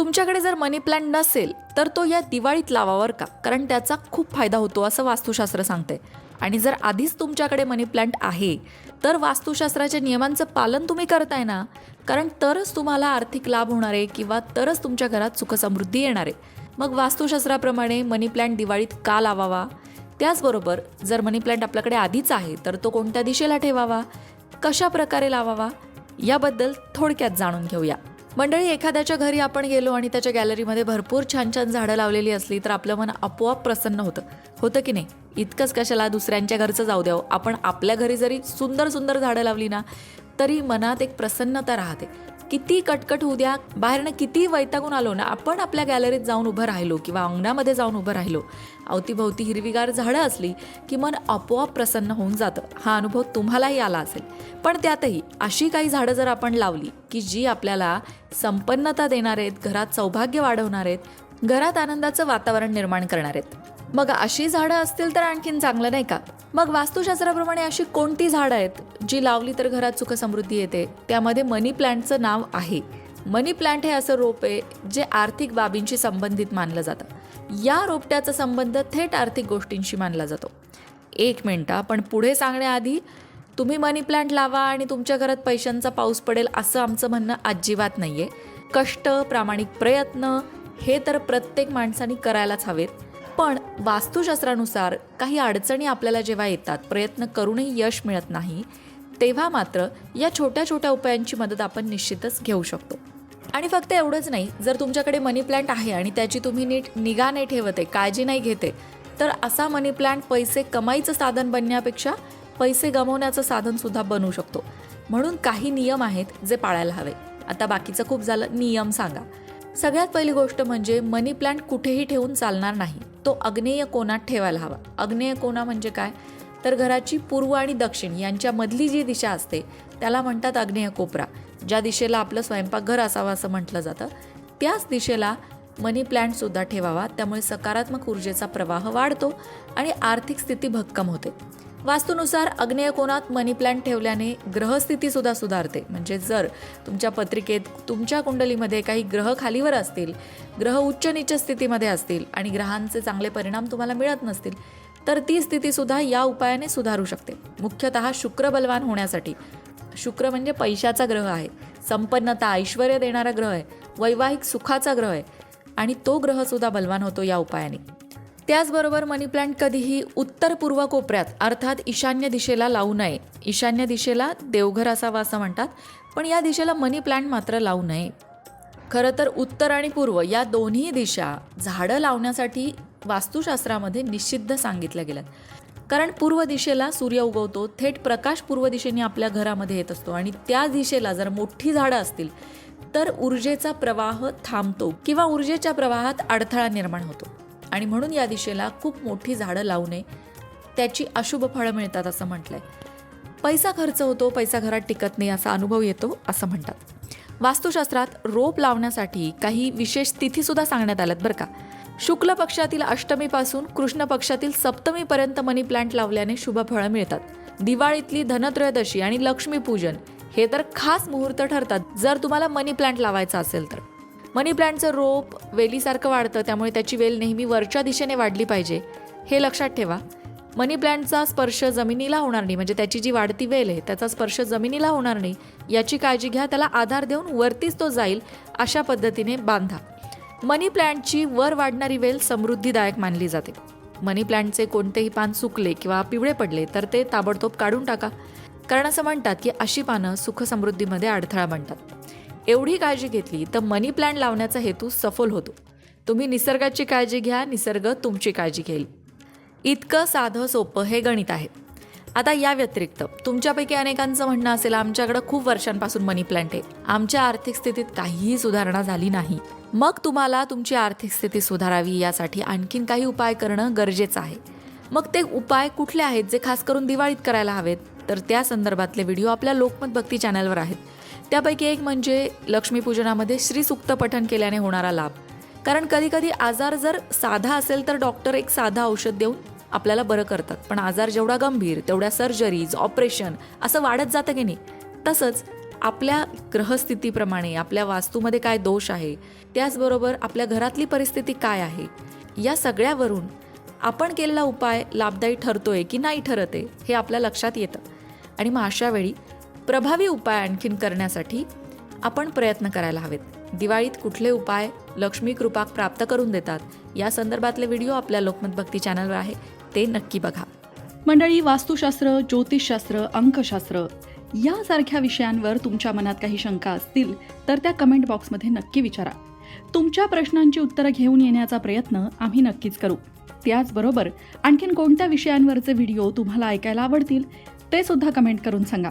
तुमच्याकडे जर मनी प्लॅन नसेल तर तो या दिवाळीत लावावर का? कारण त्याचा खूप फायदा होतो असं वास्तुशास्त्र सांगते आणि जर आधीच तुमच्याकडे मनी प्लॅन्ट आहे तर वास्तुशास्त्राच्या नियमांचं पालन तुम्ही करताय ना? कारण तरच तुम्हाला आर्थिक लाभ होणार आहे किंवा तरच तुमच्या घरात सुखसमृद्धी येणार आहे. मग वास्तुशास्त्राप्रमाणे मनी प्लॅन्ट दिवाळीत का लावावा? त्याचबरोबर जर मनी प्लॅन्ट आपल्याकडे आधीच आहे तर तो कोणत्या दिशेला ठेवावा? कशा प्रकारे लावावा? याबद्दल थोडक्यात जाणून घेऊया. मंडळी एखाद्याच्या घरी आपण गेलो आणि त्याच्या गॅलरीमध्ये भरपूर छान छान झाडं लावलेली असली तर आपलं मन आपोआप प्रसन्न होतं. होतं की नाही? इतकंच कशाला दुसऱ्यांच्या घरचं जाऊ द्यावं? आपण आपल्या घरी जरी सुंदर सुंदर झाडं लावली ना तरी मनात एक प्रसन्नता राहते. किती कटकट होऊ द्या. बाहेरनं किती वैतागून आलो ना आपण आपल्या गॅलरीत जाऊन उभं राहिलो किंवा अंगणामध्ये जाऊन उभं राहिलो. अवतीभोवती हिरवीगार झाडं असली की मन आपोआप प्रसन्न होऊन जातं. हा अनुभव तुम्हालाही आला असेल. पण त्यातही अशी काही झाडं जर आपण लावली की जी आपल्याला संपन्नता देणार आहेत घरात सौभाग्य वाढवणार आहेत घरात आनंदाचं वातावरण निर्माण करणार आहेत. मग अशी झाडं असतील तर आणखीन चांगलं नाही का? मग वास्तुशास्त्राप्रमाणे अशी कोणती झाडं आहेत जी लावली तर घरात सुख समृद्धी येते? त्यामध्ये मनी प्लांटचं नाव आहे. मनी प्लांट हे असं रोप आहे जे आर्थिक बाबींशी संबंधित मानलं जातं. या रोपट्याचा संबंध थेट आर्थिक गोष्टींशी मानला जातो. एक मिनटं पण पुढे सांगण्याआधी तुम्ही मनी प्लांट लावा आणि तुमच्या घरात पैशांचा पाऊस पडेल असं आमचं म्हणणं अजिबात नाही आहे कष्ट प्रामाणिक प्रयत्न हे तर प्रत्येक माणसाने करायलाच हवेत. पण वास्तुशास्त्रानुसार काही अडचणी आपल्याला जेव्हा येतात प्रयत्न करूनही यश मिळत नाही तेव्हा मात्र या छोट्या छोट्या उपायांची मदत आपण निश्चितच घेऊ शकतो. आणि फक्त एवढंच नाही जर तुमच्याकडे मनी प्लांट आहे आणि त्याची तुम्ही नीट निगा नाही ठेवते काळजी नाही घेते तर असा मनी प्लांट पैसे कमाईचं साधन बनण्यापेक्षा पैसे गमवण्याचं साधनसुद्धा बनू शकतो. म्हणून काही नियम आहेत जे पाळायला हवे. आता बाकीचं खूप झालं नियम सांगा. सगळ्यात पहिली गोष्ट म्हणजे मनी प्लांट कुठेही ठेवून चालणार नाही. तो अग्नेय कोणात ठेवायला हवा? अग्नेय कोणा म्हणजे काय? तर घराची पूर्व आणि दक्षिण यांच्यामधली जी दिशा असते त्याला म्हणतात अग्नेय कोपरा. ज्या दिशेला आपलं स्वयंपाकघर असावं असं म्हटलं जातं त्याच दिशेला मनी प्लॅन्टसुद्धा ठेवावा. त्यामुळे सकारात्मक ऊर्जेचा प्रवाह वाढतो आणि आर्थिक स्थिती भक्कम होते. वास्तूनुसार अग्नेय कोणात मनी प्लांट ठेवल्याने ग्रहस्थिती सुद्धा सुधारते. म्हणजे जर तुमच्या पत्रिकेत तुमच्या कुंडलीमध्ये काही ग्रह खालीवर असतील ग्रह उच्च नीच स्थितीमध्ये असतील आणि ग्रहांचे चांगले परिणाम तुम्हाला मिळत नसतील तर ती स्थिती सुद्धा या उपायाने सुधारू शकते. मुख्यतः शुक्र बलवान होण्यासाठी. शुक्र म्हणजे पैशाचा ग्रह आहे. संपन्नता ऐश्वर देणारा ग्रह आहे. वैवाहिक सुखाचा ग्रह आहे. आणि तो ग्रहसुद्धा बलवान होतो या उपायाने. त्याचबरोबर मनी प्लांट कधीही उत्तर पूर्व कोपऱ्यात अर्थात ईशान्य दिशेला लावू नये. ईशान्य दिशेला देवघर असावा असं म्हणतात पण या दिशेला मनी प्लांट मात्र लावू नये. खरं तर उत्तर आणि पूर्व या दोन्ही दिशा झाडं लावण्यासाठी वास्तुशास्त्रामध्ये निषिद्ध सांगितल्या गेल्यात. कारण पूर्व दिशेला सूर्य उगवतो थेट प्रकाश पूर्व दिशेने आपल्या घरामध्ये येत असतो आणि त्या दिशेला जर मोठी झाडं असतील तर ऊर्जेचा प्रवाह थांबतो किंवा ऊर्जेच्या प्रवाहात अडथळा निर्माण होतो. आणि म्हणून या दिशेला खूप मोठी झाडं लावू नये. त्याची अशुभ फळं मिळतात असं म्हटलंय. पैसा खर्च होतो पैसा घरात टिकत नाही असा अनुभव येतो असं म्हणतात. वास्तुशास्त्रात रोप लावण्यासाठी काही विशेष तिथीसुद्धा सांगण्यात आल्यात बरं का. शुक्ल पक्षातील अष्टमीपासून कृष्ण पक्षातील सप्तमीपर्यंत मनी प्लांट लावल्याने शुभ फळं मिळतात. दिवाळीतली धनत्रयोदशी आणि लक्ष्मीपूजन हे तर खास मुहूर्त ठरतात. जर तुम्हाला मनी प्लांट लावायचा असेल तर. मनी प्लांटचं रोप वेलीसारखं वाढतं त्यामुळे त्याची वेल नेहमी वरच्या दिशेने वाढली पाहिजे. हे लक्षात ठेवा. मनी प्लांटचा स्पर्श जमिनीला होणार नाही म्हणजे त्याची जी वाढती वेल आहे त्याचा स्पर्श जमिनीला होणार नाही. याची काळजी घ्या त्याला आधार देऊन वरतीच तो जाईल अशा पद्धतीने बांधा. मनी प्लांटची वर वाढणारी वेल समृद्धीदायक मानली जाते. मनी प्लांटचे कोणतेही पान सुकले किंवा पिवळे पडले तर ते ताबडतोब काढून टाका. कारण असं म्हणतात की अशी पानं सुखसमृद्धीमध्ये अडथळा बनतात. एवढी काळजी घेतली तर मनी प्लांट लावण्याचा हेतू सफल होतो. तुम्ही निसर्गाची काळजी घ्या निसर्ग तुमची काळजी घेईल. इतकं साधं सोपं हे गणित आहे. आता या व्यतिरिक्त तुमच्यापैकी अनेकांचं म्हणणं असेल आमच्याकडं खूप वर्षांपासून मनी प्लांट आहे. आमच्या आर्थिक स्थितीत काहीही सुधारणा झाली नाही. मग तुम्हाला तुमची आर्थिक स्थिती सुधारावी यासाठी आणखीन काही उपाय करणं गरजेचं आहे. मग ते उपाय कुठले आहेत जे खास करून दिवाळीत करायला हवेत? तर त्या संदर्भातले व्हिडिओ आपल्या लोकमत भक्ती चॅनलवर आहेत. त्यापैकी एक म्हणजे लक्ष्मीपूजनामध्ये श्रीसुक्त पठण केल्याने होणारा लाभ. कारण कधीकधी आजार जर साधा असेल तर डॉक्टर एक साधा औषध देऊन आपल्याला बरं करतात. पण आजार जेवढा गंभीर तेवढ्या सर्जरीज ऑपरेशन असं वाढत जातं की नाही तसंच आपल्या ग्रहस्थितीप्रमाणे आपल्या वास्तूमध्ये काय दोष आहे त्याचबरोबर आपल्या घरातली परिस्थिती काय आहे या सगळ्यावरून आपण केलेला उपाय लाभदायी ठरतोय की नाही ठरत आहे हे आपल्या लक्षात येतं. आणि मग अशावेळी प्रभावी उपाय आणखीन करण्यासाठी आपण प्रयत्न करायला हवेत. दिवाळीत कुठले उपाय लक्ष्मी कृपा प्राप्त करून देतात या संदर्भातले व्हिडिओ आपल्या लोकमत भक्ती चॅनलवर आहे. ते नक्की बघा. मंडळी वास्तुशास्त्र ज्योतिषशास्त्र अंकशास्त्र यासारख्या विषयांवर तुमच्या मनात काही शंका असतील तर त्या कमेंट बॉक्समध्ये नक्की विचारा. तुमच्या प्रश्नांची उत्तरं घेऊन येण्याचा प्रयत्न आम्ही नक्कीच करू. त्याचबरोबर आणखीन कोणत्या विषयांवरचे व्हिडिओ तुम्हाला ऐकायला आवडतील ते सुद्धा कमेंट करून सांगा.